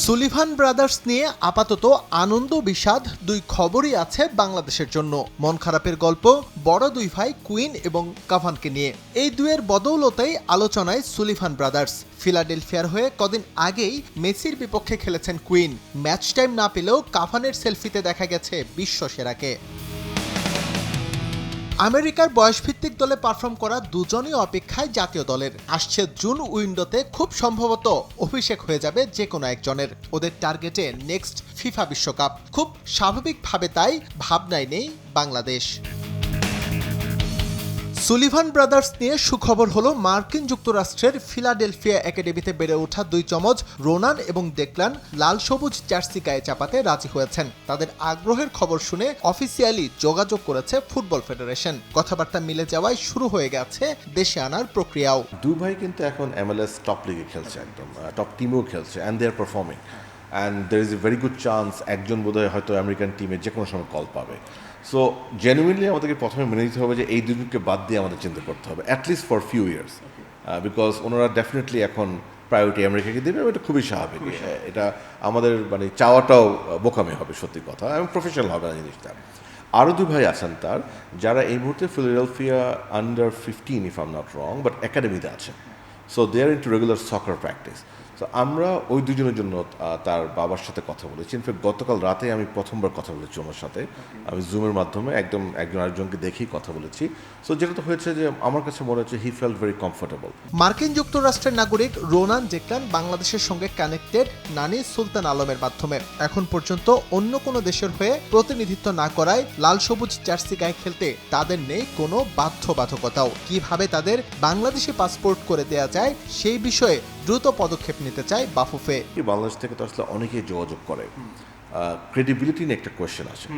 Sullivan brothers নিয়ে আপাতত আনন্দ বিষাদ দুই খবরই আছে বাংলাদেশের জন্য। মন খারাপের গল্প, বড় দুই ভাই কুইন এবং কাভানকে নিয়ে। এই দুয়ের বদৌলতেই আলোচনায় সুলিভান ব্রাদার্স। ফিলাডেলফিয়ার হয়ে কদিন আগেই মেসির বিপক্ষে খেলেছেন কুইন। ম্যাচ টাইম না পেলেও কাভানের সেলফিতে দেখা গেছে বিশ্ব সেরাকে। আমেরিকার বয়সভিত্তিক দলে পারফর্ম করা দুজনই অপেক্ষায় জাতীয় দলের। আসছে জুন উইন্ডোতে খুব সম্ভবত অভিষেক হয়ে যাবে যে কোনো একজনের। ওদের টার্গেটে নেক্সট ফিফা বিশ্বকাপ। খুব স্বাভাবিকভাবে তাই ভাবনায় নেই বাংলাদেশ। সুলিভান ব্রাদার্স নিয়ে সুখবর হলো, মার্কিন যুক্তরাষ্ট্রের ফিলাডেলফিয়া একাডেমিতে বেড়ে ওঠা দুই চমজ, রোনান এবং দেখলান লাল সবুজ জার্সি গায়ে চাপাতে রাজি হয়েছেন। তাদের আগ্রহের খবর শুনে অফিসিয়ালি যোগাযোগ করেছে ফুটবল ফেডারেশন। কথাবার্তা মিলে যাওয়ায় শুরু হয়ে গেছে দেশে আনার প্রক্রিয়াও। দুবাই কিন্তু এখন এমএলএস টপ লিগে খেলছে একদম টপ টিমেও খেলছে and they are performing and there is a very good chance একজন বোধহয় হয়তো আমেরিকান টিমে যে কোনো সময় কল পাবে। সো জেনুইনলি আমাদেরকে প্রথমে মেনে নিতে হবে যে এই দুজনকে বাদ দিয়ে আমাদের চিন্তা করতে হবে at least for few years because ওনারা ডেফিনেটলি এখন প্রায়োরিটি আমেরিকাকে দেবে এটা খুবই স্বাভাবিক। এটা আমাদের মানে চাওয়াটাও বোকামি হবে সত্যি কথা এবং প্রফেশনাল হবে না জিনিসটা। আরও দুই ভাই আছেন তার যারা এই মুহূর্তে Philadelphia under fifteen if I'm not wrong but একাডেমিতে আছে so they are into regular soccer practice তো আমরা ওই দুজনের জন্য তার বাবার সাথে কথা বলেছি। ইনফ্যাক্ট গতকাল রাতে আমি প্রথমবার কথা বলেছি ওনার সাথে। আমি জুমের মাধ্যমে একদম একজন আরেকজনকে দেখেই কথা বলেছি। সো যেটা তো হয়েছে যে আমার কাছে মনে হচ্ছে হি ফেল ভেরি কমফোর্টেবল মার্কিন যুক্তরাষ্ট্রের নাগরিক রোনান জেকলান বাংলাদেশের সঙ্গে কানেক্টেড নানি সুলতান আলমের মাধ্যমে। এখন পর্যন্ত অন্য কোনো দেশের হয়ে প্রতিনিধিত্ব না করায় লাল সবুজ জার্সি গায়ে খেলতে তাদের নেই কোনো বাধ্যবাধকতাও। কীভাবে তাদের বাংলাদেশি পাসপোর্ট করে দেয়া যায় সেই বিষয়ে দ্রুত পদক্ষেপ নিতে চায় বাফুফে। বাংলাদেশ থেকে তো আসলে অনেকেই যোগাযোগ করে। ক্রেডিবিলিটি নিয়ে একটা কোয়েশ্চেন আছে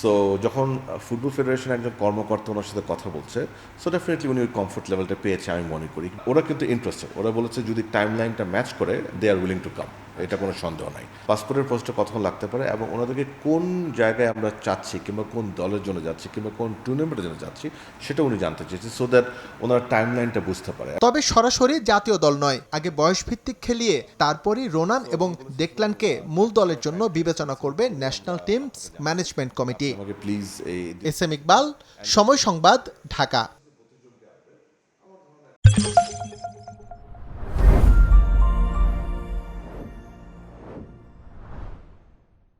সো যখন ফুটবল ফেডারেশন একজন কর্মকর্তা ওনার সাথে কথা বলছে সো ডেফিনেটলি উনি ওই কমফোর্ট লেভেলটা পেয়েছে আমি মনে করি। ওরা কিন্তু ইন্টারেস্টেড ওরা বলেছে যদি টাইম লাইনটা ম্যাচ করে দে আর উইলিং টু কাম এটা কোনো সন্দেহ নাই। পাসপোর্টের প্রসেসটা কতক্ষণ লাগতে পারে এবং ওনাদেরকে কোন জায়গায় আমরা চাচ্ছি কিংবা কোন দলের জন্য যাচ্ছি কিংবা কোন টুর্নামেন্টের জন্য যাচ্ছি সেটা উনি জানতে চেয়েছে সো দ্যাট ওনার টাইম লাইনটা বুঝতে পারে। তবে সরাসরি জাতীয় দল নয় আগে বয়সভিত্তিক খেলিয়ে তারপরই রোনান এবং ডেকলানকে মূল দলের জন্য বিবেচনা করবে national teams management committee S M Iqbal Somoy Sangbad Dhaka.